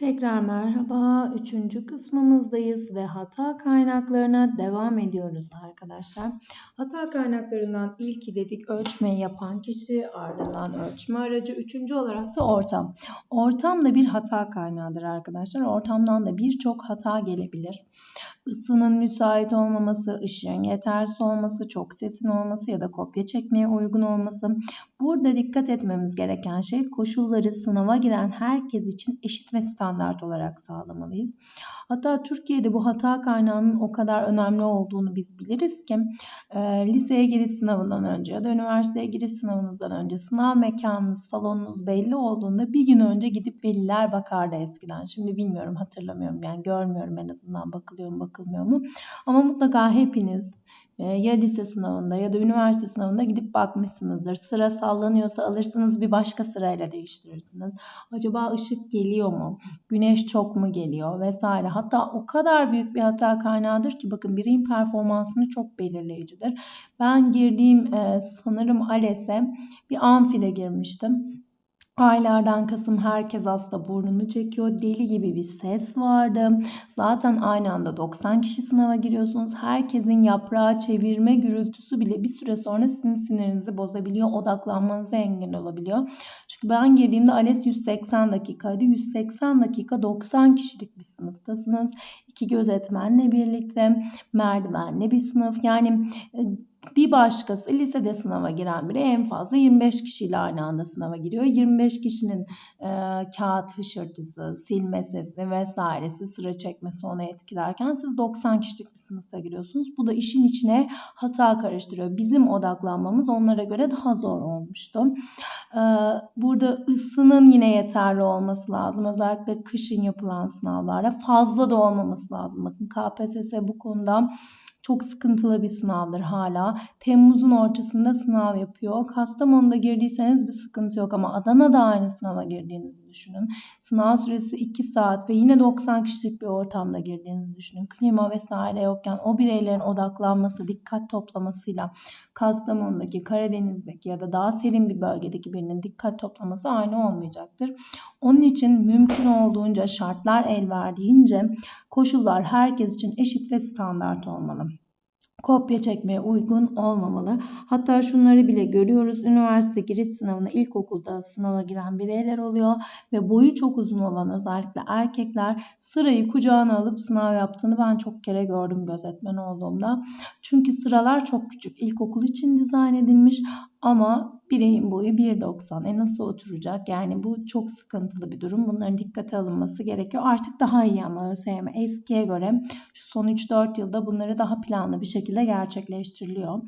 Tekrar merhaba. Üçüncü kısmımızdayız ve hata kaynaklarına devam ediyoruz arkadaşlar. Hata kaynaklarından ilki dedik ölçmeyi yapan kişi, ardından ölçme aracı, üçüncü olarak da ortam. Ortam da bir hata kaynağıdır arkadaşlar. Ortamdan da birçok hata gelebilir. Isının müsait olmaması, ışığın yetersiz olması, çok sesin olması ya da kopya çekmeye uygun olması. Burada dikkat etmemiz gereken şey koşulları sınava giren herkes için eşit ve standart olarak sağlamalıyız. Hatta Türkiye'de bu hata kaynağının o kadar önemli olduğunu biz biliriz ki e, liseye giriş sınavından önce ya da üniversiteye giriş sınavınızdan önce sınav mekanınız, salonunuz belli olduğunda bir gün önce gidip veliler bakardı eskiden. Şimdi bilmiyorum hatırlamıyorum yani görmüyorum en azından bakılıyor mu bakılmıyor mu. Ama mutlaka hepiniz ee, ya lise sınavında ya da üniversite sınavında gidip bakmışsınızdır. Sıra sallanıyorsa alırsınız bir başka sırayla değiştirirsiniz. Acaba ışık geliyor mu? Güneş çok mu geliyor? Vesaire. Hatta o kadar büyük bir hata kaynağıdır ki bakın bireyin performansını çok belirleyicidir. Ben girdiğim e, sanırım ALES'e bir amfide girmiştim. Aylardan Kasım herkes hasta burnunu çekiyor. Deli gibi bir ses vardı. Zaten aynı anda 90 kişi sınava giriyorsunuz. Herkesin yaprağı çevirme gürültüsü bile bir süre sonra sizin sinirinizi bozabiliyor. Odaklanmanıza engel olabiliyor. Çünkü ben girdiğimde ALES 180 dakikaydı. 180 dakika 90 kişilik bir sınıftasınız. İki gözetmenle birlikte merdivenli bir sınıf. Yani e, bir başkası lisede sınava giren biri en fazla 25 kişiyle aynı anda sınava giriyor. 25 kişinin e, kağıt fışırtısı, silme sesi vesairesi, sıra çekmesi onu etkilerken siz 90 kişilik bir sınıfta giriyorsunuz. Bu da işin içine hata karıştırıyor. Bizim odaklanmamız onlara göre daha zor olmuştu. E, burada ısının yine yeterli olması lazım. Özellikle kışın yapılan sınavlarda fazla da olmaması lazım. Bakın KPSS bu konuda çok sıkıntılı bir sınavdır hala. Temmuz'un ortasında sınav yapıyor. Kastamonu'da girdiyseniz bir sıkıntı yok ama Adana'da aynı sınava girdiğinizi düşünün. Sınav süresi 2 saat ve yine 90 kişilik bir ortamda girdiğinizi düşünün. Klima vesaire yokken o bireylerin odaklanması, dikkat toplamasıyla Kastamonu'daki, Karadeniz'deki ya da daha serin bir bölgedeki birinin dikkat toplaması aynı olmayacaktır. Onun için mümkün olduğunca şartlar el verdiğince koşullar herkes için eşit ve standart olmalı kopya çekmeye uygun olmamalı. Hatta şunları bile görüyoruz. Üniversite giriş sınavına ilkokulda sınava giren bireyler oluyor ve boyu çok uzun olan özellikle erkekler sırayı kucağına alıp sınav yaptığını ben çok kere gördüm gözetmen olduğumda. Çünkü sıralar çok küçük. İlkokul için dizayn edilmiş ama bireyin boyu 1.90. E nasıl oturacak? Yani bu çok sıkıntılı bir durum. Bunların dikkate alınması gerekiyor. Artık daha iyi ama ÖSYM eskiye göre şu son 3-4 yılda bunları daha planlı bir şekilde gerçekleştiriliyor.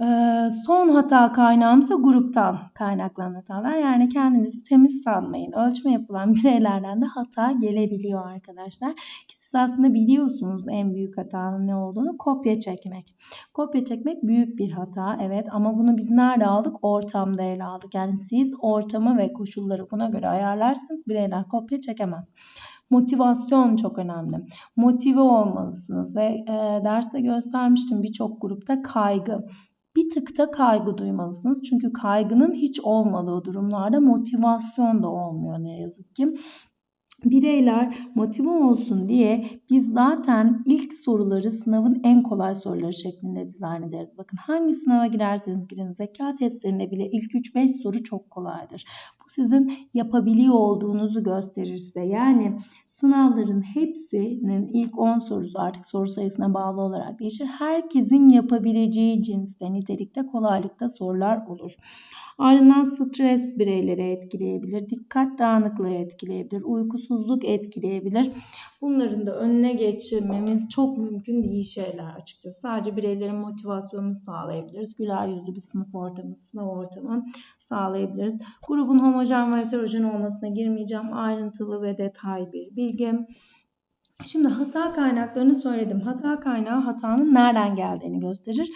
Ee, son hata kaynağımız da gruptan kaynaklanan hatalar. Yani kendinizi temiz sanmayın. Ölçme yapılan bireylerden de hata gelebiliyor arkadaşlar. Ki aslında biliyorsunuz en büyük hatanın ne olduğunu. Kopya çekmek. Kopya çekmek büyük bir hata. Evet ama bunu biz nerede aldık? Ortamda ele aldık. Yani siz ortamı ve koşulları buna göre ayarlarsanız bireyler kopya çekemez. Motivasyon çok önemli. Motive olmalısınız ve e, derste göstermiştim birçok grupta kaygı bir tık da kaygı duymalısınız. Çünkü kaygının hiç olmadığı durumlarda motivasyon da olmuyor ne yazık ki. Bireyler motive olsun diye biz zaten ilk soruları sınavın en kolay soruları şeklinde dizayn ederiz. Bakın hangi sınava girerseniz girin zeka testlerinde bile ilk 3-5 soru çok kolaydır. Bu sizin yapabiliyor olduğunuzu gösterir size. Yani Sınavların hepsinin ilk 10 sorusu artık soru sayısına bağlı olarak değişir. Herkesin yapabileceği cinste, nitelikte, kolaylıkta sorular olur. Ardından stres bireyleri etkileyebilir, dikkat dağınıklığı etkileyebilir, uykusuzluk etkileyebilir. Bunların da önüne geçirmemiz çok mümkün değil şeyler açıkçası. Sadece bireylerin motivasyonunu sağlayabiliriz. Güler yüzlü bir sınıf ortamı, sınav ortamı sağlayabiliriz. Grubun homojen ve heterojen olmasına girmeyeceğim. Ayrıntılı ve detay bir bilgim. Şimdi hata kaynaklarını söyledim. Hata kaynağı hatanın nereden geldiğini gösterir.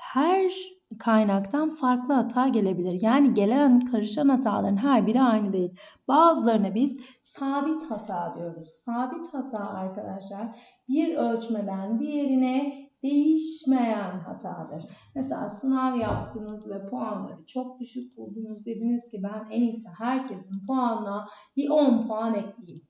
Her kaynaktan farklı hata gelebilir. Yani gelen karışan hataların her biri aynı değil. Bazılarına biz sabit hata diyoruz. Sabit hata arkadaşlar bir ölçmeden diğerine değişmeyen hatadır. Mesela sınav yaptınız ve puanları çok düşük buldunuz. Dediniz ki ben en iyisi herkesin puanına bir 10 puan ekleyeyim.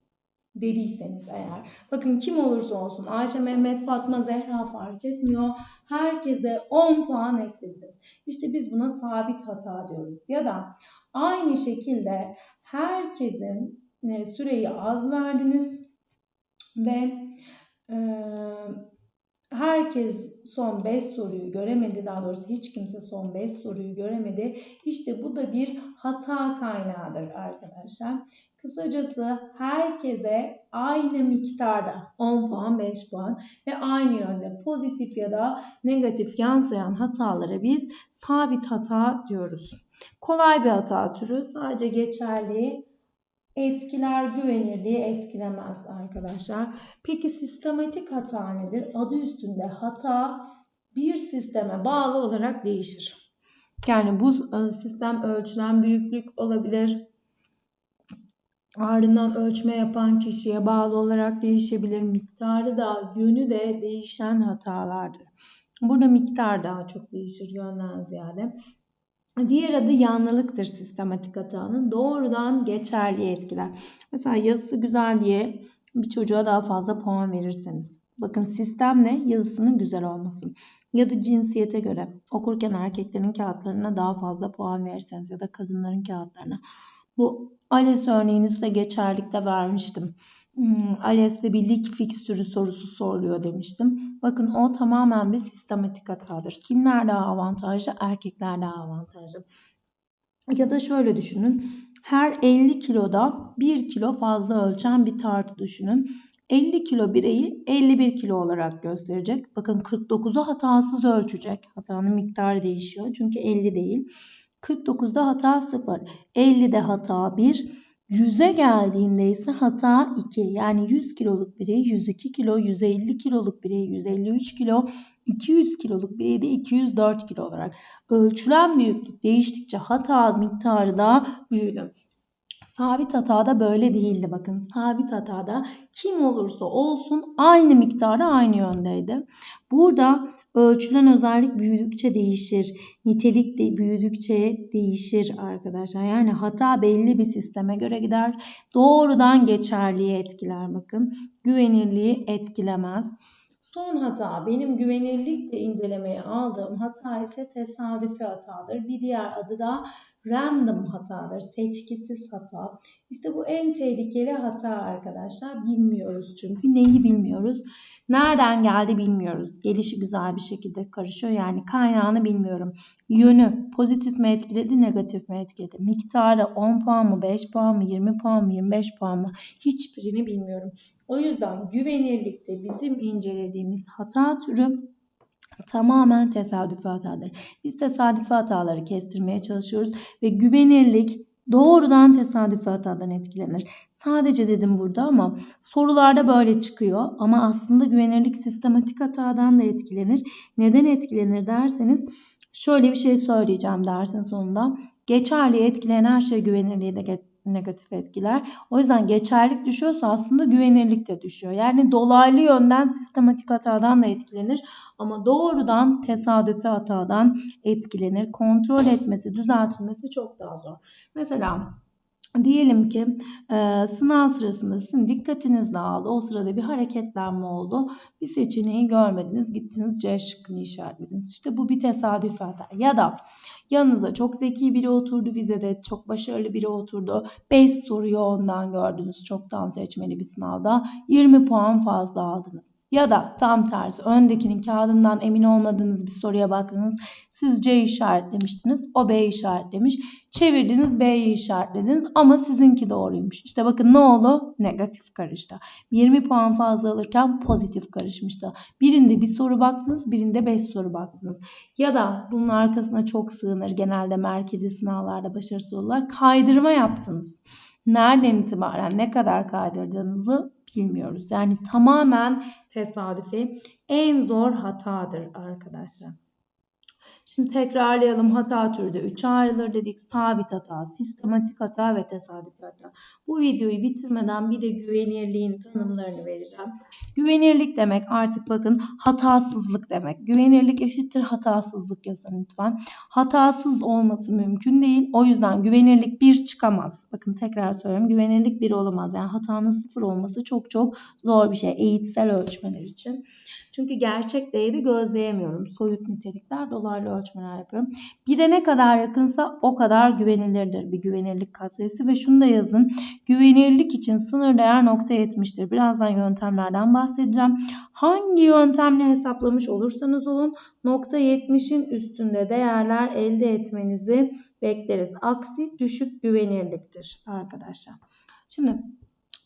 dediyseniz eğer. Bakın kim olursa olsun Ayşe, Mehmet, Fatma, Zehra fark etmiyor. Herkese 10 puan eklediniz. İşte biz buna sabit hata diyoruz. Ya da aynı şekilde herkesin e, süreyi az verdiniz ve e, herkes son 5 soruyu göremedi. Daha doğrusu hiç kimse son 5 soruyu göremedi. İşte bu da bir hata kaynağıdır arkadaşlar. Kısacası herkese aynı miktarda 10 puan 5 puan ve aynı yönde pozitif ya da negatif yansıyan hatalara biz sabit hata diyoruz. Kolay bir hata türü sadece geçerli etkiler güvenirliği etkilemez arkadaşlar. Peki sistematik hata nedir? Adı üstünde hata bir sisteme bağlı olarak değişir. Yani bu e, sistem ölçülen büyüklük olabilir. Ardından ölçme yapan kişiye bağlı olarak değişebilir. Miktarı da yönü de değişen hatalardır. Burada miktar daha çok değişir yönden ziyade. Diğer adı yanlılıktır sistematik hatanın. Doğrudan geçerli etkiler. Mesela yazısı güzel diye bir çocuğa daha fazla puan verirseniz. Bakın sistem ne? Yazısının güzel olması. Ya da cinsiyete göre okurken erkeklerin kağıtlarına daha fazla puan verirseniz ya da kadınların kağıtlarına. Bu ALES örneğini size geçerlikte vermiştim. Hmm, ALES'te bir lig fikstürü sorusu soruluyor demiştim. Bakın o tamamen bir sistematik hatadır. Kimler daha avantajlı? Erkekler daha avantajlı. Ya da şöyle düşünün. Her 50 kiloda 1 kilo fazla ölçen bir tartı düşünün. 50 kilo bireyi 51 kilo olarak gösterecek. Bakın 49'u hatasız ölçecek. Hatanın miktarı değişiyor. Çünkü 50 değil. 49'da hata 0. 50'de hata 1. 100'e geldiğinde ise hata 2. Yani 100 kiloluk bireyi 102 kilo, 150 kiloluk bireyi 153 kilo, 200 kiloluk bireyi de 204 kilo olarak. Ölçülen büyüklük değiştikçe hata miktarı da büyüdü. Sabit hatada böyle değildi bakın. Sabit hatada kim olursa olsun aynı miktarda aynı yöndeydi. Burada ölçülen özellik büyüdükçe değişir. Nitelik de büyüdükçe değişir arkadaşlar. Yani hata belli bir sisteme göre gider. Doğrudan geçerliği etkiler bakın. Güvenirliği etkilemez. Son hata benim güvenirlikle incelemeye aldığım hata ise tesadüfi hatadır. Bir diğer adı da random hatadır. Seçkisiz hata. İşte bu en tehlikeli hata arkadaşlar. Bilmiyoruz çünkü. Neyi bilmiyoruz? Nereden geldi bilmiyoruz. Gelişi güzel bir şekilde karışıyor. Yani kaynağını bilmiyorum. Yönü pozitif mi etkiledi, negatif mi etkiledi? Miktarı 10 puan mı, 5 puan mı, 20 puan mı, 25 puan mı? Hiçbirini bilmiyorum. O yüzden güvenirlikte bizim incelediğimiz hata türü tamamen tesadüfi hatadır. Biz tesadüfi hataları kestirmeye çalışıyoruz ve güvenirlik doğrudan tesadüfi hatadan etkilenir. Sadece dedim burada ama sorularda böyle çıkıyor ama aslında güvenirlik sistematik hatadan da etkilenir. Neden etkilenir derseniz şöyle bir şey söyleyeceğim dersin sonunda. Geçerli etkileyen her şey güvenirliği de negatif etkiler. O yüzden geçerlik düşüyorsa aslında güvenirlik de düşüyor. Yani dolaylı yönden sistematik hatadan da etkilenir ama doğrudan tesadüfi hatadan etkilenir. Kontrol etmesi, düzeltilmesi çok daha zor. Mesela Diyelim ki e, sınav sırasında sizin dikkatiniz dağıldı. O sırada bir hareketlenme oldu. Bir seçeneği görmediniz. Gittiniz C şıkkını işaretlediniz. İşte bu bir tesadüf hata. Ya da yanınıza çok zeki biri oturdu. Vizede çok başarılı biri oturdu. 5 soruyu ondan gördünüz. Çoktan seçmeli bir sınavda. 20 puan fazla aldınız. Ya da tam tersi öndekinin kağıdından emin olmadığınız bir soruya baktınız. Siz C işaretlemiştiniz. O B işaretlemiş. Çevirdiniz B'yi işaretlediniz ama sizinki doğruymuş. İşte bakın ne oldu? Negatif karıştı. 20 puan fazla alırken pozitif karışmıştı. Birinde bir soru baktınız, birinde 5 soru baktınız. Ya da bunun arkasına çok sığınır genelde merkezi sınavlarda başarısız olurlar. Kaydırma yaptınız. Nereden itibaren ne kadar kaydırdığınızı bilmiyoruz. Yani tamamen tesadüfi en zor hatadır arkadaşlar. Şimdi tekrarlayalım. Hata türü de 3'e ayrılır dedik. Sabit hata, sistematik hata ve tesadüf hata. Bu videoyu bitirmeden bir de güvenirliğin tanımlarını vereceğim. Güvenirlik demek artık bakın hatasızlık demek. Güvenirlik eşittir hatasızlık yazın lütfen. Hatasız olması mümkün değil. O yüzden güvenirlik 1 çıkamaz. Bakın tekrar söylüyorum. Güvenirlik 1 olamaz. Yani hatanın 0 olması çok çok zor bir şey eğitsel ölçmeler için. Çünkü gerçek değeri gözleyemiyorum. Soyut nitelikler dolaylı ölçmeler yapıyorum. Bire ne kadar yakınsa o kadar güvenilirdir bir güvenirlik katsayısı ve şunu da yazın. Güvenirlik için sınır değer nokta yetmiştir. Birazdan yöntemlerden bahsedeceğim. Hangi yöntemle hesaplamış olursanız olun nokta 70'in üstünde değerler elde etmenizi bekleriz. Aksi düşük güvenirliktir arkadaşlar. Şimdi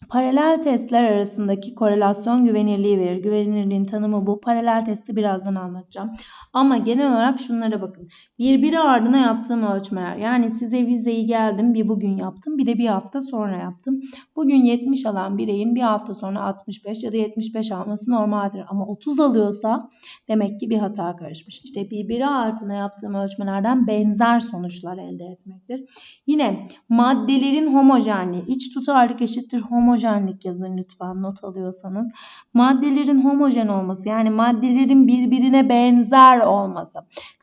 Paralel testler arasındaki korelasyon güvenirliği verir. Güvenirliğin tanımı bu. Paralel testi birazdan anlatacağım. Ama genel olarak şunlara bakın. Birbiri ardına yaptığım ölçmeler. Yani size vizeyi geldim bir bugün yaptım bir de bir hafta sonra yaptım. Bugün 70 alan bireyin bir hafta sonra 65 ya da 75 alması normaldir. Ama 30 alıyorsa demek ki bir hata karışmış. İşte birbiri ardına yaptığım ölçmelerden benzer sonuçlar elde etmektir. Yine maddelerin homojenliği. iç tutarlık eşittir homojenlik yazın lütfen not alıyorsanız. Maddelerin homojen olması yani maddelerin birbirine benzer olması.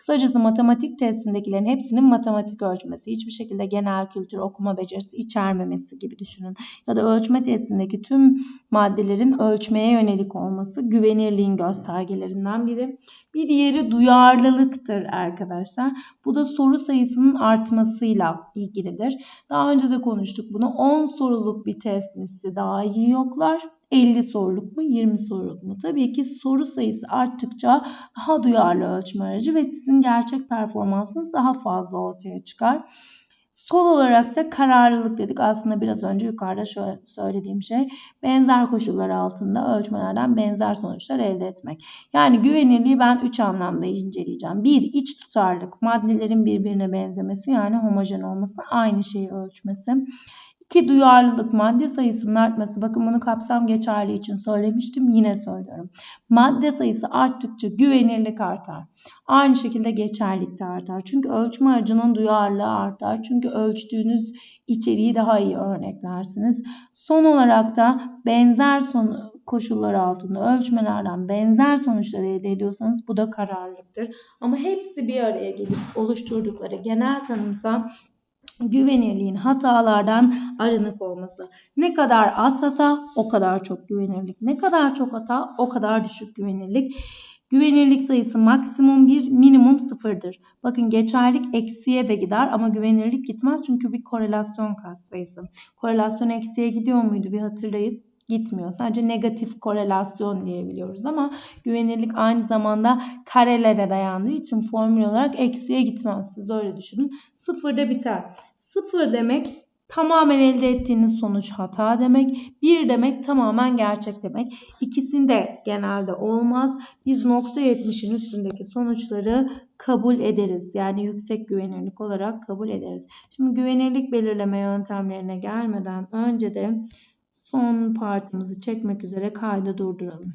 Kısacası matematik testindekilerin hepsinin matematik ölçmesi. Hiçbir şekilde genel kültür okuma becerisi içermemesi gibi düşünün. Ya da ölçme testindeki tüm maddelerin ölçmeye yönelik olması güvenirliğin göstergelerinden biri. Bir diğeri duyarlılıktır arkadaşlar. Bu da soru sayısının artmasıyla ilgilidir. Daha önce de konuştuk bunu. 10 soruluk bir test mi size daha iyi yoklar? 50 soruluk mu 20 soruluk mu? Tabii ki soru sayısı arttıkça daha duyarlı ölçme aracı ve sizin gerçek performansınız daha fazla ortaya çıkar. Sol olarak da kararlılık dedik. Aslında biraz önce yukarıda şöyle söylediğim şey benzer koşullar altında ölçmelerden benzer sonuçlar elde etmek. Yani güvenirliği ben 3 anlamda inceleyeceğim. 1. iç tutarlık. Maddelerin birbirine benzemesi yani homojen olması aynı şeyi ölçmesi. Ki duyarlılık madde sayısının artması. Bakın bunu kapsam geçerli için söylemiştim. Yine söylüyorum. Madde sayısı arttıkça güvenirlik artar. Aynı şekilde geçerlilik de artar. Çünkü ölçme aracının duyarlılığı artar. Çünkü ölçtüğünüz içeriği daha iyi örneklersiniz. Son olarak da benzer son koşullar altında ölçmelerden benzer sonuçları elde ediyorsanız bu da kararlılıktır. Ama hepsi bir araya gelip oluşturdukları genel tanımsa güvenirliğin hatalardan arınık olması. Ne kadar az hata o kadar çok güvenirlik. Ne kadar çok hata o kadar düşük güvenirlik. Güvenirlik sayısı maksimum 1, minimum 0'dır. Bakın geçerlik eksiye de gider ama güvenirlik gitmez çünkü bir korelasyon katsayısı. Korelasyon eksiye gidiyor muydu bir hatırlayın gitmiyor. Sadece negatif korelasyon diyebiliyoruz ama güvenirlik aynı zamanda karelere dayandığı için formül olarak eksiye gitmez. Siz öyle düşünün. Sıfırda biter. Sıfır demek tamamen elde ettiğiniz sonuç hata demek. Bir demek tamamen gerçek demek. İkisinde genelde olmaz. Biz nokta 70'in üstündeki sonuçları kabul ederiz. Yani yüksek güvenirlik olarak kabul ederiz. Şimdi güvenirlik belirleme yöntemlerine gelmeden önce de son partımızı çekmek üzere kaydı durduralım.